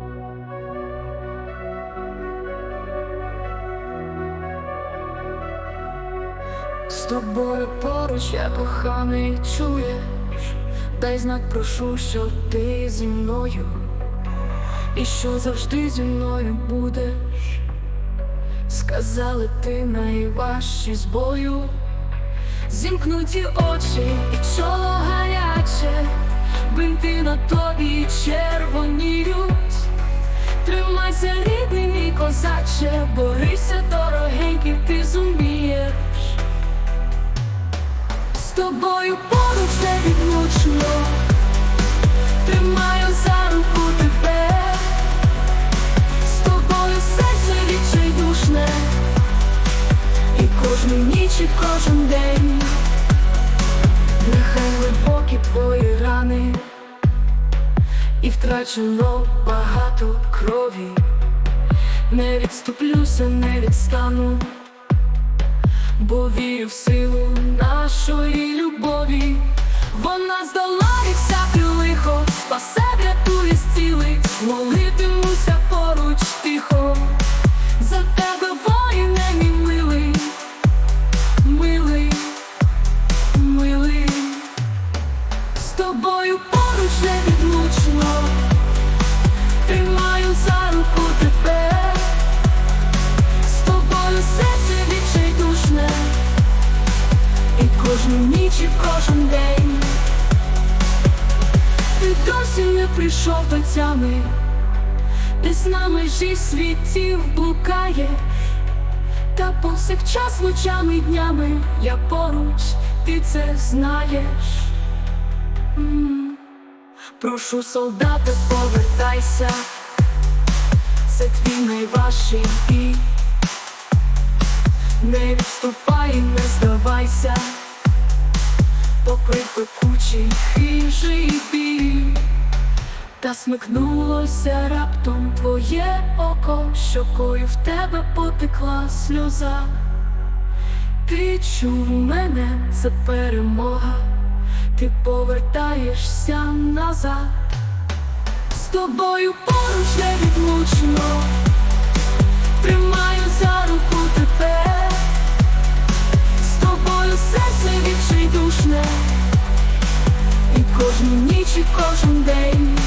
З тобою поруч я коханий чуєш, дай знак прошу, що ти зі мною, і що завжди зі мною будеш. Сказали ти найважчі з бою, зімкнуті очі і чоло гаряче, бинти на тобі. Тримайся, рідний мій козаче, борися, дорогенький, ти зумієш. З тобою поруч невідлучно Тримаю за руку тебе. З тобою серце відчайдушне. І кожну ніч, і кожен день. Нехай глибокі твої рани. І втрачено багато крові Не відступлюся, не відстану бо вірю в силу нашої любові. Вона здолає всяке лихо, спасе, врятує, зцілить, молитимуся поруч тихо. За тебе воїне мій милий, милий, милий, з тобою поруч невідлучно, тримаю кожну ніч, і кожен день. Ти досі не прийшов до тями Десь на межі світів блукаєш Та повсякчас ночами й днями Я поруч, ти це знаєш. М. Прошу солдата, повертайся. Це твій найважчий бій. Не відступай, не здавайся, попри пекучий хижий біль, та смикнулося раптом твоє око, щокою в тебе потекла сльоза. Ти чув мене, це перемога, ти повертаєшся назад, з тобою поруч невідлучно. Кожен день,